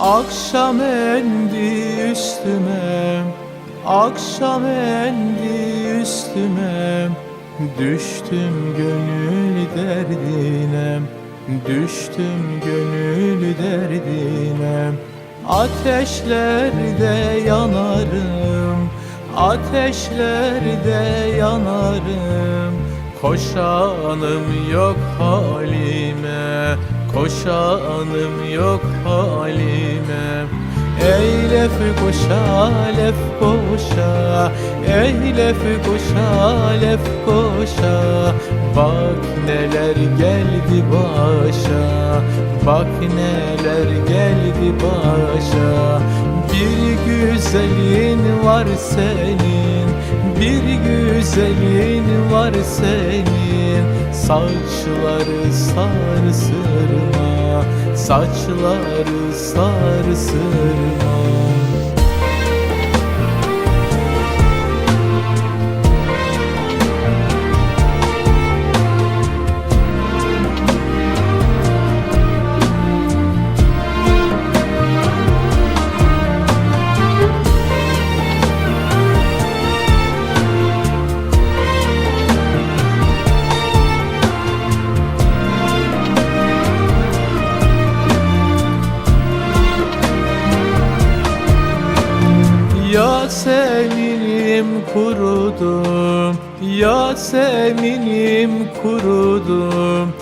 Akşam endi üstüme Akşam endi üstüme. Düştüm gönül derdine Düştüm gönül derdine. Ateşlerde yanarım Ateşlerde yanarım. Koşanım yok halime Koşanım yok halime. Ey lef koşa lef koşa. Ey lef koşa lef koşa. Bak neler geldi başa. Bak neler geldi başa. Bir güzelin var senin Bir güzelin var senin. Saçları sarsırma Saçları sarsırma Yasemin'im kurudum Yasemin'im kurudum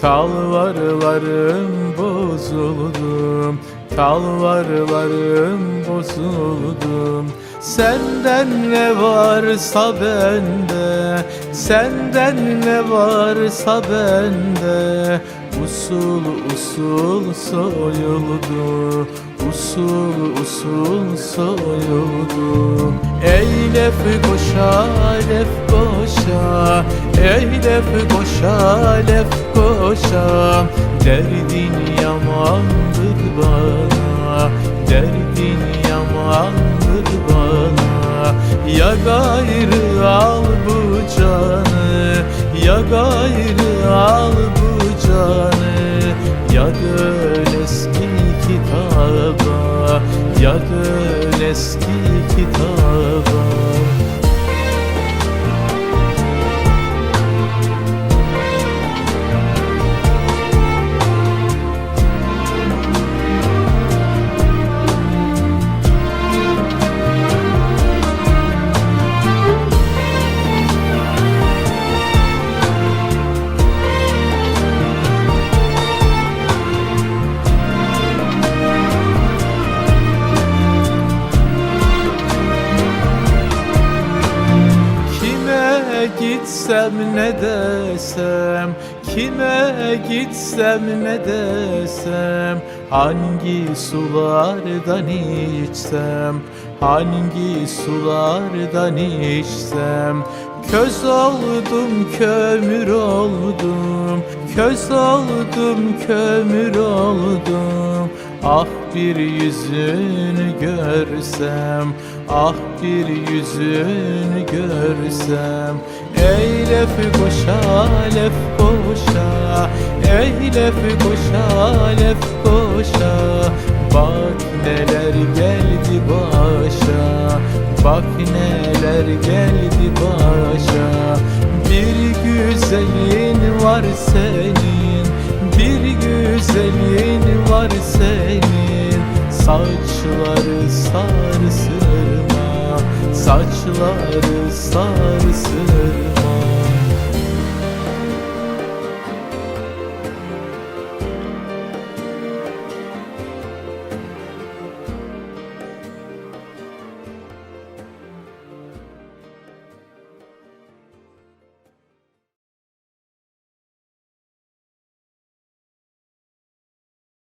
Talvarlarım bozuldum Talvarlarım bozuldum Senden ne varsa bende Senden ne varsa bende Usul usul soyuldu. Usul usul soyuldu. Ey lef koşa lef koşa. Ey lef koşa lef koşa. Derdin yamandır bana. Derdin yamandır bana. Ya gayrı al bu canı. Ya gayrı al eski gitsem ne desem Kime gitsem ne desem Hangi sulardan içsem Hangi sulardan içsem. Köz oldum kömür oldum Köz oldum kömür oldum. Ah bir yüzünü görsem Ah bir yüzünü görsem Eylef koşa lef koşa. Eylef koşa lef koşa. Bak neler geldi başa Bak neler geldi başa Bir güzelin var senin. Bir güzelin var senin. Saçları sarsırma. Saçları sarsırma.